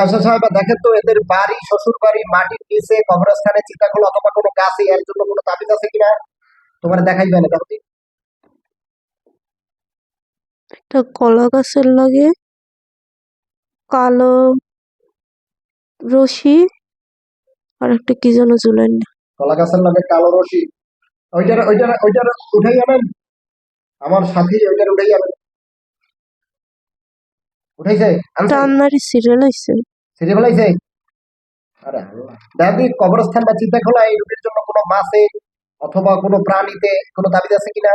আচ্ছা সাহেব দেখেন তো এদের বাড়ি শ্বশুর বাড়ি মাটির নিচে কবরস্থানে চিতাখোল অথবা কোনো গাছে এর জন্য কোনো তাবিজ আছে কিনা? তোমার দেখাইবে না দেখো তো। কলা গাছের লাগে কালো রশি আর একটা কি যেন ঝুলেন না। কলা গাছের লগে কালো রশি। ওইটার ওইটার ওইটার উঠাই আনেন। আমার সাথী ওইটার উঠাই আনেন। উঠাইছে? টান্নারি সিরিয়াল আইছে সিঁড়ি ফেলাইছে কবরস্থান বা চিন্তা খোলা এই রোগীর জন্য কোনো মাছে অথবা কোনো প্রাণীতে কোনো তাবিজ আছে কিনা?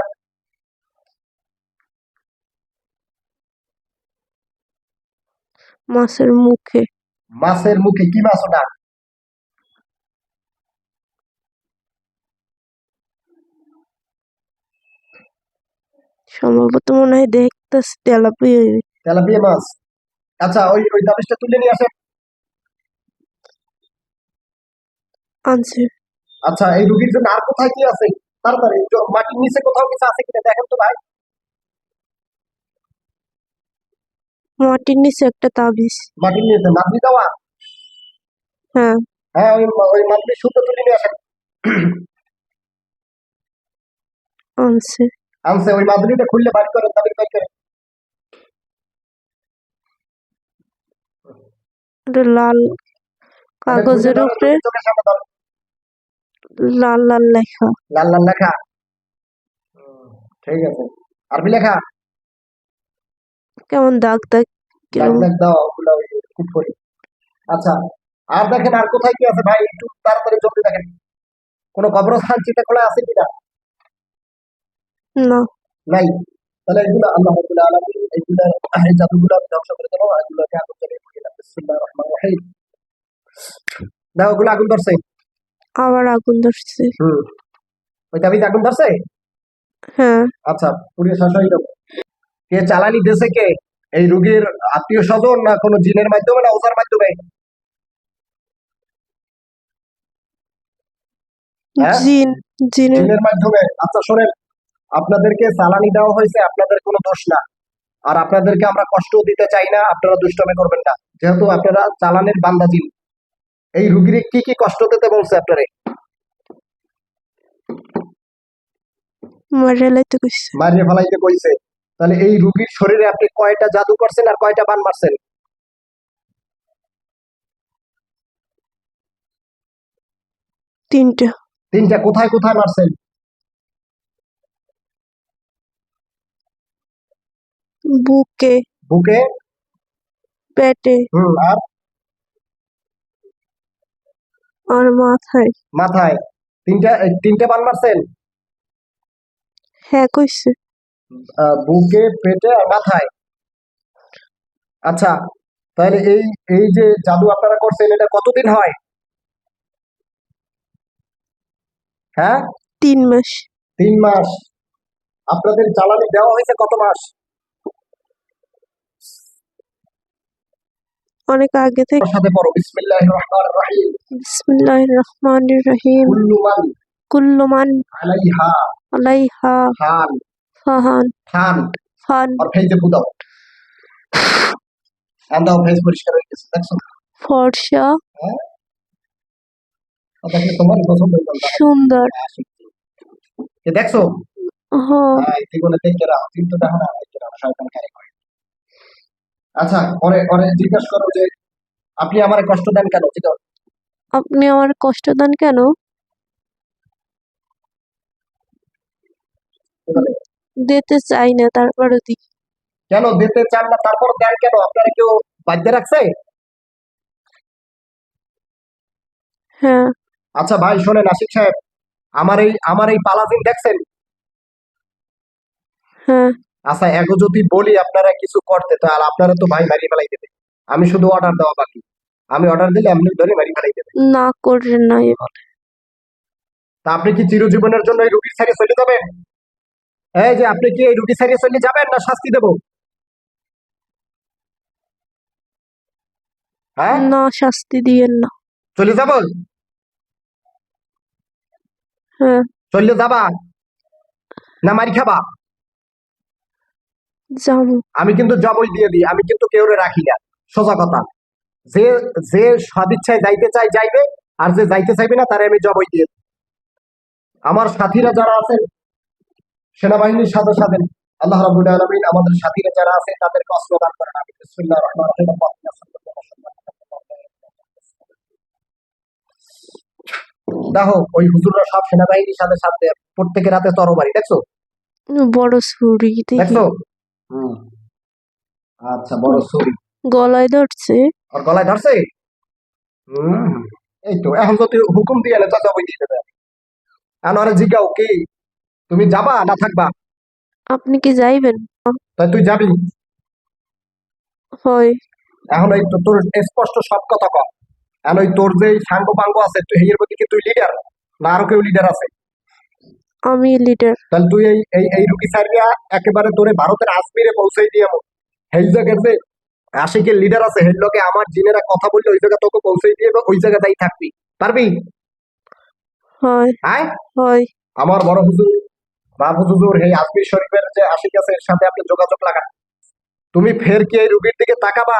মাছের মুখে। মাছের মুখে কি মাছ ওটা? সম্ভবত মনে হয় দেখতেছি তেলাপিয়া। তেলাপিয়া মাছ। আচ্ছা ওই ওই তাবিজটা তুলে নিয়ে আসেন। আনছে। আচ্ছা এই রুগীর জন্য আর কোথায় কি আছে? তাড়াতাড়ি মাটির নিচে কোথাও কিছু আছে কিনা দেখেন তো ভাই। মাটির নিচে একটা তাবিজ। মাটির নিচে মাতৃ দেওয়া? হ্যাঁ। হ্যাঁ ওই ওই মাতৃ সুতো তুলে নিয়ে আসেন। আনছে। আনছে ওই মাদুরিটা খুললে বাড়ি করেন তাবিজ বাড়ি করেন। লাল কাগজের উপরে। লাল লাল লেখা। লাল লাল লেখা? ঠিক আছে। আরবি লেখা? কেমন দাগ দাগ দাগ দাগ দাও ওগুলো খুব করি। আচ্ছা আর দেখেন আর কোথায় কি আছে? ভাই একটু তাড়াতাড়ি জলদি দেখেন। কোনো কবরস্থান চিন্তা খোলা আছে কিনা না? নাই? তাহলে এগুলো আল্লাহ রাব্বুল আলামিন এগুলো এই জাদুগুলো আমি ধ্বংস করে দেবো আর এগুলোকে আগুন জ্বালিয়ে দেবো বিসমিল্লাহির রহমানির রহিম। দাও ওগুলো আগুন ধরছে। আবার আগুন ধরছে। হুম। ওই তাবিজ আগুন ধরছে? হ্যাঁ। আচ্ছা পুড়িয়ে হয়ে যাবে কে চালানি দেশে কে? এই রুগীর আত্মীয় স্বজন না কোনো জিনের মাধ্যমে না ওজার মাধ্যমে? হ্যাঁ? জিন জিনের জিনের মাধ্যমে। আচ্ছা শোনেন। আপনাদেরকে চালানি দেওয়া হয়েছে আপনাদের কোনো দোষ না। আর আপনাদেরকে আমরা কষ্ট দিতে চাই না আপনারা দুষ্টমে করবেন না। যেহেতু আপনারা চালানের বান্দা জিন। এই রুগীর কি কি কষ্ট দিতে বলছে আপনারে? মারিয়া ফেলাইতে কইছে। তাহলে এই রুগীর শরীরে আপনি কয়টা জাদু করছেন আর কয়টা বান মারছেন? তিনটা। তিনটা কোথায় কোথায় মারছেন? বুকে। বুকে? পেটে। হুম আর? আর মাথায়। মাথায়? তিনটা এই তিনটা বান মারছেন? হ্যাঁ কইছে। আহ, বুকে পেটে আর মাথায়? আচ্ছা তাহলে এই এই যে জাদু আপনারা করছেন এটা কতদিন হয়? হ্যাঁ? তিন মাস। তিন মাস। আপনাদের জ্বালানি দেওয়া হয়েছে কত মাস? অনেক আগে থেকে ওর সাথে পড়ো। বিসমিল্লাহির রহমানির রহিম। বিসমিল্লাহির রহমানির রহিম। কুল্লু মান কুল্লু মান আলাইহা। আলাইহা। ফান। ফাহান। ফান। ফান। আর ফেজে বুদাও আন্দাও ফেজ পরিষ্কার হয়ে গেছে দেখছ? ফর্সা। তোমার পছন্দ সুন্দর। এ দেখছ? হ্যাঁ। জীবনে দেখে রাখো। কিন্তু দেখো না দেখে রাখো শয়তান কারে করে। আচ্ছা পরে পরে জিজ্ঞাসা করো যে আপনি আমার কষ্ট দেন কেন? জিজ্ঞাসা আপনি আমার কষ্ট দেন কেন? দিতে চাই না তারপরে দি। কেন দিতে চান না তারপর দেন কেন? আপনারা কেউ বাধ্য রাখছে? হ্যাঁ। আচ্ছা ভাই শোনেন আশিক সাহেব আমার এই আমার এই পালাজিন দেখছেন? হ্যাঁ। আচ্ছা এগো যদি বলি আপনারা কিছু করতে তো আর আপনারা তো ভাই মারি ফেলাই দেবে আমি শুধু অর্ডার দেওয়া বাকি। আমি অর্ডার দিলে এমনি ধরে মারি ফেলাই দেবে না করেন না তা আপনি কি চিরজীবনের জন্য এই রুগী ছাড়িয়ে চলে যাবেন? এই যে আপনি কি এই রুগী ছাড়িয়ে চলে যাবেন না শাস্তি দেবো? হ্যাঁ? না শাস্তি দিয়েন না। চলে যাব? হ্যাঁ। চলে যাবা? না মারি খাবা? আমি কিন্তু জবই দিয়ে দিই আমি কিন্তু কেউ রাখি না। সোজা কথা। যে যে সদিচ্ছায় যাইতে চাই যাইবে আর যে যাইতে চাইবে না তারে আমি জবই দিয়ে দেব। আমার সাথীরা যারা আছেন সেনাবাহিনীর সাথে সাথে আল্লাহ রাব্বুল আলামিন আমাদের সাথীরা যারা আছে তাদেরকে অস্ত্র দান করেন। আমি রহমানির রহিম। দেখো ওই হুজুররা সব সেনাবাহিনীর সাথে সাথে প্রত্যেকের হাতে তরবারি দেখছ? বড় ছুরি দেখছ? আচ্ছা বড় ছুরি গলায় ধরছে। আর গলায় ধরছে? হুম এই তো এখন যদি হুকুম দিয়ে এলে দিয়ে দেবে জিজ্ঞাও কি? তুমি যাবা না থাকবা? আপনি কি যাইবেন? তাই তুই যাবি? হয়। এখন ওই তো তোর স্পষ্ট সব কথা কম এখন ওই তোর যে সাঙ্গ পাঙ্গ আছে তুই এর মধ্যে কি তুই লিডার না আরও কেউ লিডার আছে? আমি লিডার তাহলে তুই এই এই এই রুগী সারিয়া একেবারে তোরে ভারতের আজমিরে পৌঁছাই দিয়ে সেই জায়গার যে আশিকের লিডার আছে সেই লোকে আমার জিনেরা কথা বললে ওই জায়গা তোকে পৌঁছাই দিয়ে ওই জায়গাতেই থাকবি। পারবি? হয়। আয়। হয়। আমার বড় হুজুর বাবু হুজুর এই আজমির শরীফের যে আশিক আছে এর সাথে আপনি যোগাযোগ লাগান। তুমি ফের কি এই রুগীর দিকে তাকাবা?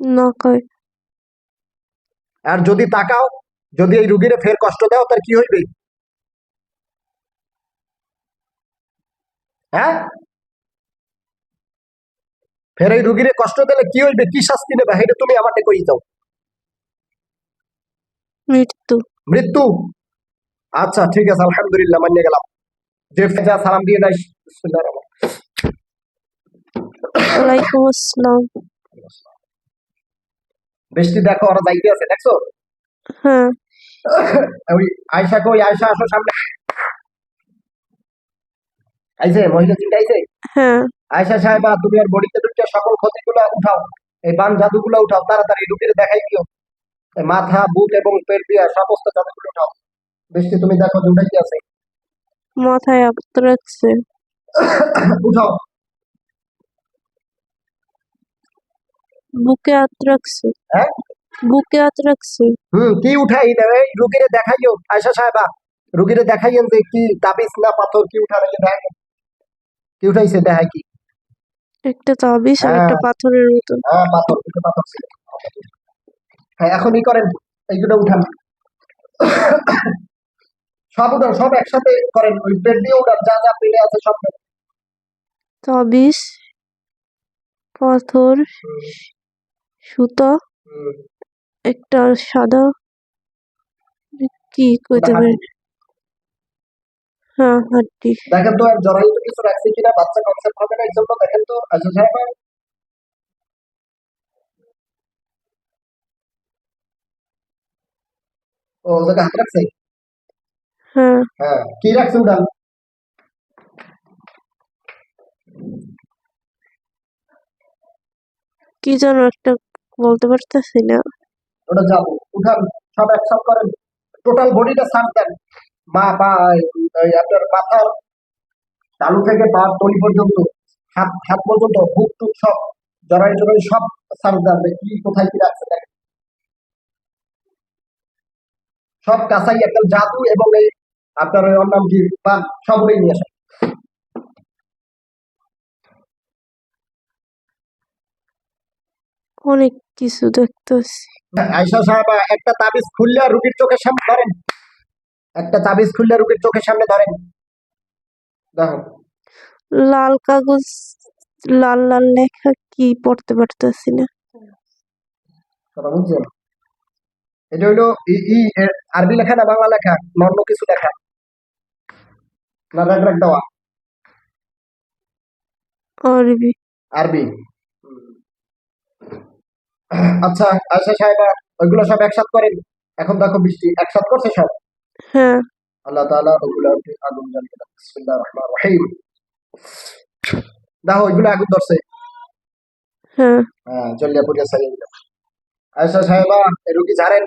না কয় আর যদি তাকাও যদি এই রুগীরে ফের কষ্ট দাও তার কি হইবে? হ্যাঁ? ফের এই রুগীরে কষ্ট দিলে কি হইবে? কি শাস্তি নেবে? সেটা তুমি আমাকে কই দাও। মৃত্যু। মৃত্যু? আচ্ছা ঠিক আছে আলহামদুলিল্লাহ মানিয়ে গেলাম। যে ফেজা সালাম দিয়ে রহমানির ওয়ালাইকুম আসসালাম। বৃষ্টি দেখো ওরা যাইতে আছে দেখছ? হ্যাঁ। ওই আয়সা কই আয়সা আসো সামনে। আইছে মহিলা চিন্তা আইছে? হ্যাঁ। আয়সা সাহেবা তুমি আর বডিতে দুটো সকল ক্ষতিগুলো উঠাও। এই বান জাদুগুলো উঠাও তাড়াতাড়ি রুগীর দেখাই দিও। মাথা বুক এবং পেট দিয়া সমস্ত জাদুগুলো উঠাও। বৃষ্টি তুমি দেখো দুটাই কি আছে। মাথায় রাখছে উঠাও। বুকে হাত রাখছে হ্যাঁ? বুকে হাত রাখছে হুম কি উঠাই? দেবে এই রুগীরে দেখাইও। আয়সা সাহেবা রুগীরে দেখাইয়েন যে কি তাবিজ না পাথর কি উঠানো দেখাই কি উঠাইছে? দেখাই কি? একটা তাবিজ আর একটা হ্যাঁ। পাথরের মতো হ্যাঁ পাথর দুটো পাথর ছিল। হ্যাঁ এখনই করেন। এইগুলো উঠান। সব উঠান সব একসাথে করেন। ওই পেট দিয়ে উঠান যা যা পেলে আছে সব তাবিজ পাথর সুতা একটা সাদা। কি কইতে পারি? হ্যাঁ হাড্ডি। দেখেন তো আর জরায়ু কিছু রাখছে কিনা বাচ্চা কনসেপ্ট হবে না এই দেখেন তো আচ্ছা সাহেব ও ও হাত রাখছে? হ্যাঁ। হ্যাঁ কি রাখছে উঠান কি যেন একটা বলতে পারতেছি না। ওটা যাব উঠান সব একসব করেন। টোটাল বডিটা সার দেন। মা বা আপনার মাথার তালু থেকে পা তলি পর্যন্ত হাত হাত পর্যন্ত বুক টুক সব জড়াই জড়াই সব সার দেন কি কোথায় কি রাখছে দেখেন। সব কাঁচাই একটা জাদু এবং এই আপনার ওই ওর নাম কি বা সবগুলোই নিয়ে আসেন। অনেক কিছু দেখতেছি। আয়সা সাহেবা একটা তাবিজ খুললে রুগীর চোখের সামনে ধরেন। একটা তাবিজ খুললে রুগীর চোখের সামনে ধরেন। দেখো। লাল কাগজ লাল লাল লেখা কি পড়তে পারতেছি না। কথা বুঝছেন এটা হইল ই- আরবি লেখা না বাংলা লেখা? না অন্য কিছু লেখা। না রাগ রাগ দেওয়া আরবি। আরবি। আচ্ছা আয়সা সাহেবা ওইগুলো সব একসাথ করেন। এখন দেখো বৃষ্টি। একসাথ করছে সব? হ্যাঁ। আল্লাহ তাআলা ওগুলো আগুন জ্বালিয়ে দাও। বিসমিল্লাহির রহমানির রহিম। দেখো ওইগুলো আগুন ধরছে। হ্যাঁ। হ্যাঁ জলিয়া পুড়িয়া সাইয়ে দিলাম আয়সা সাহেবা রুগী ঝাড়েন।